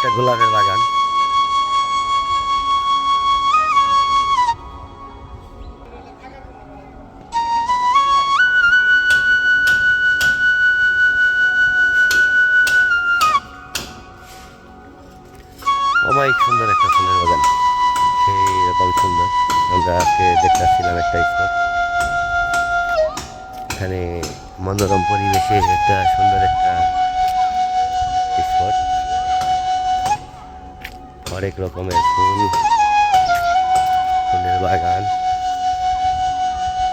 একটা গোলাপের বাগান। অমায়িক সুন্দর একটা ফুলের বাগান। সেই রকম সুন্দর। আমরা আজকে দেখতে আসছিলাম একটা স্পট। এখানে মনোরম পরিবেশে একটা সুন্দর একটা অনেক রকমের ফুল, ফুলের বাগান।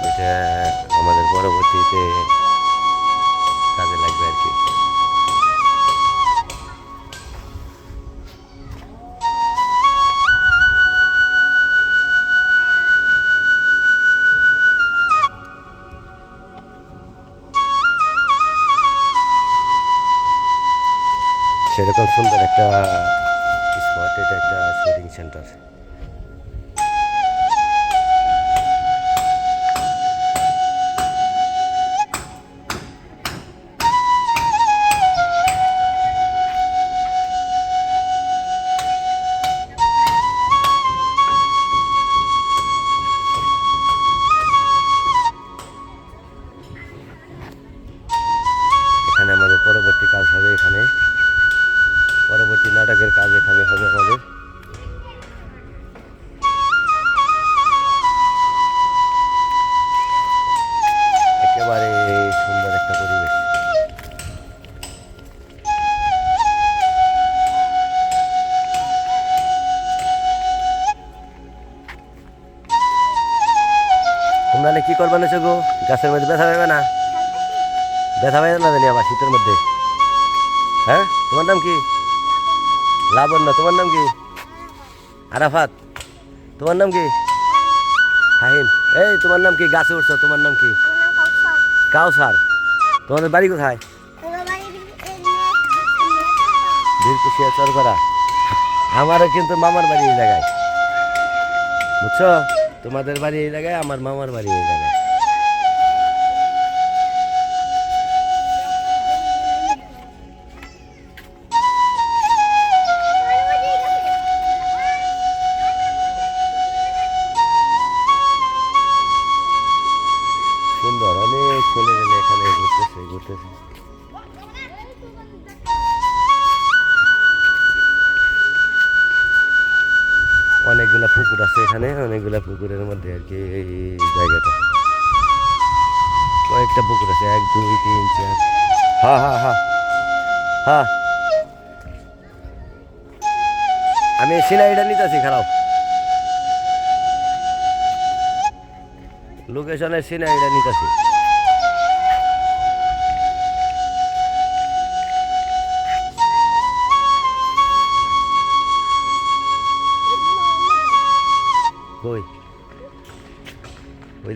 এটা আমাদের পরবর্তীতে কাজে লাগবে আর কি। সেরকম সুন্দর একটা এটা একটা শুটিং সেন্টার এখানে আমাদের পরবর্তী কাজ হবে এখানে। পরবর্তী নাটকের কাজ এখানে হবে আমাদের। একেবারে সুন্দর একটা পরিবেশ। কি করবা না গো? গাছের মধ্যে ব্যথা পাবে না? ব্যথা পাবে না জানি আবার শীতের মধ্যে। হ্যাঁ? তোমার নাম কি? লাবণ্য তোমার নাম কি? আরাফাত। তোমার নাম কি? ফাহিম। এই তোমার নাম কি? গাছে উঠছো তোমার নাম কি? কাউসার। তোমাদের বাড়ি কোথায়? বীরকুশিয়া চরকরা আমারও কিন্তু মামার বাড়ি এই জায়গায়। বুঝছ? তোমাদের বাড়ি এই জায়গায় আমার মামার বাড়ি এই জায়গায়। এখানে পুকুরের মধ্যে আর কি এই জায়গাটা। কয়েকটা পুকুর আছে, এক, দুই, তিন, চার। হা হা হা। হা। আমি সিনাইটা নিতেছি, খারাপ। লোকেশনের সিনাইটা নিতেছি।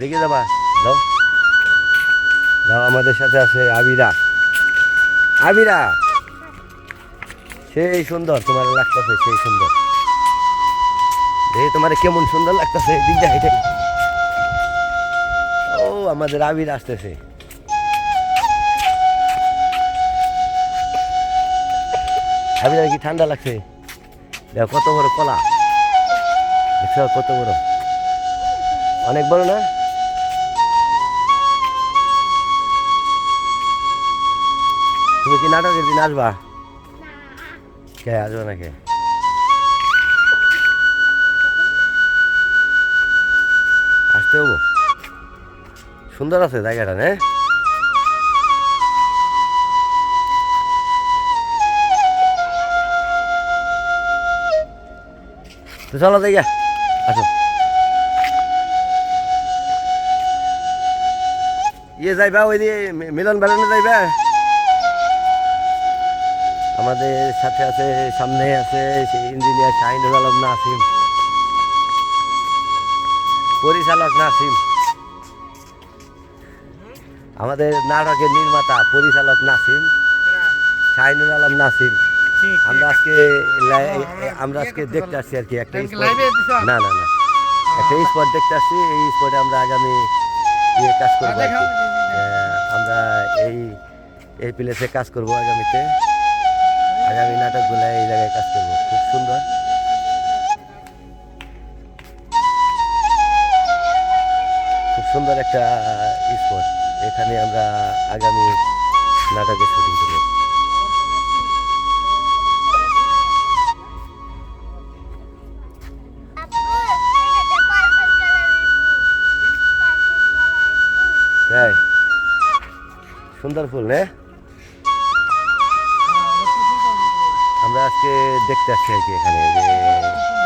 দিকে যাবা। দাও। দাও, আমাদের সাথে আছে আবিরা। আবিরা! সেই সুন্দর, তোমার লাগতেছে সেই সুন্দর। দেখি তোমার কেমন সুন্দর লাগতেছে দিক হেঁটে। ও, আমাদের আবির আসতেছে। আবির কি ঠান্ডা লাগছে? দেখো, কত বড় কলা। দেখছ, কত বড়। অনেক বড় না? তুমি কি নাটকের দিন আসবা? কে আসবে না কে আসতে হব। সুন্দর আছে জায়গাটা, না। তো চলো জায়গা আসো। ইয়ে যাইবা, ওই দিয়ে মিলন বেলানো যাইবা? আমাদের সাথে আছে সামনে আছে ইঞ্জিনিয়ার শাহিনুর আলম নাসিম। পরিচালক নাসিম। আমাদের নাটকের নির্মাতা পরিচালক নাসিম শাহিনুর আলম নাসিম। আমরা আজকে আমরা আজকে দেখতে আসছি আর কি একটা স্পট না না না। একটা স্পট দেখতে আসছি এই স্পটে আমরা আগামী ইয়ে কাজ করব আর কি। আমরা এই এই প্লেসে কাজ করব আগামীতে। আগামী নাটকগুলো এই জায়গায় কাজ করব। খুব সুন্দর। খুব সুন্দর একটা স্পট এখানে আমরা আগামী নাটকের শুটিং করব। তাই সুন্দর ফুল না। আমরা আজকে দেখতে আসছি আর কি এখানে যে